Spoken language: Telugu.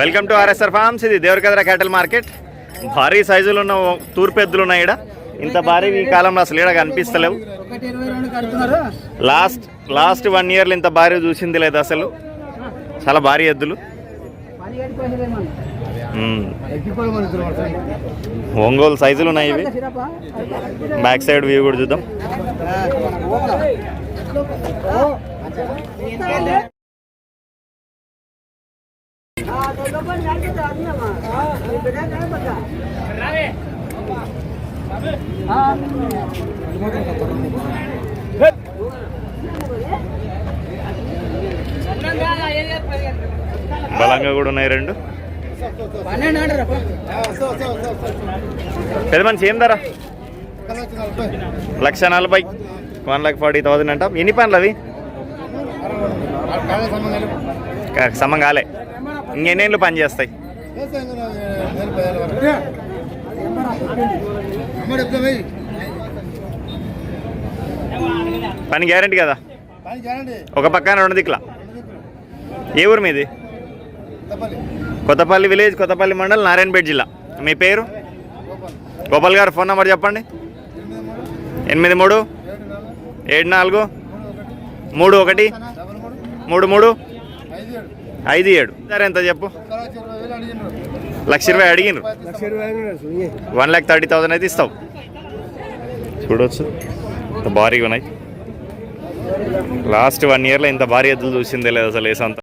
Welcome to RSR forms. ఇది దేవరకద్ర క్యాటల్ మార్కెట్. భారీ సైజులు ఉన్న తూర్పు ఎద్దులు ఉన్నాయి ఈడ. ఇంత భారీ ఈ కాలంలో అసలు ఈడ కనిపిస్తలేవు. లాస్ట్ లాస్ట్ వన్ ఇయర్లో ఇంత భారీ చూసింది లేదు అసలు. చాలా భారీ ఎద్దులు. Hmm. ఒంగోలు సైజులు ఉన్నాయి ఇవి. బ్యాక్ సైడ్ వ్యూ కూడా చూద్దాం. బలంగా కూడా ఉన్నాయి రెండు. పెద్ద మనిషి ఏం ధర? లక్ష నలభై. వన్ లాక్ ఫార్టీ థౌసండ్ అంట. ఎన్ని పనులు అవి? క- సమం కాలే. ఇంకెన్నేళ్ళు పని చేస్తాయి పని గ్యారంటీ కదా? ఒక పక్కన రెండు దిక్కుల. ఏ ఊరు మీది? కొత్తపల్లి విలేజ్ కొత్తపల్లి మండల్ నారాయణపేట జిల్లా. మీ పేరు? గోపాల్ గారు ఫోన్ నెంబర్ చెప్పండి. ఎనిమిది మూడు ఏడు నాలుగు మూడు ఒకటి మూడు మూడు. ఐదు ఏడు. సరే ఎంత చెప్పు? లక్ష ఇరవై అడిగిన వన్ ల్యాక్ థర్టీ థౌసండ్ అయితే ఇస్తావు. చూడవచ్చు ఇంత భారీగా ఉన్నాయి. లాస్ట్ వన్ ఇయర్లో ఇంత భారీ ఎద్దులు చూసిందే లేదు అసలు ఏసంతా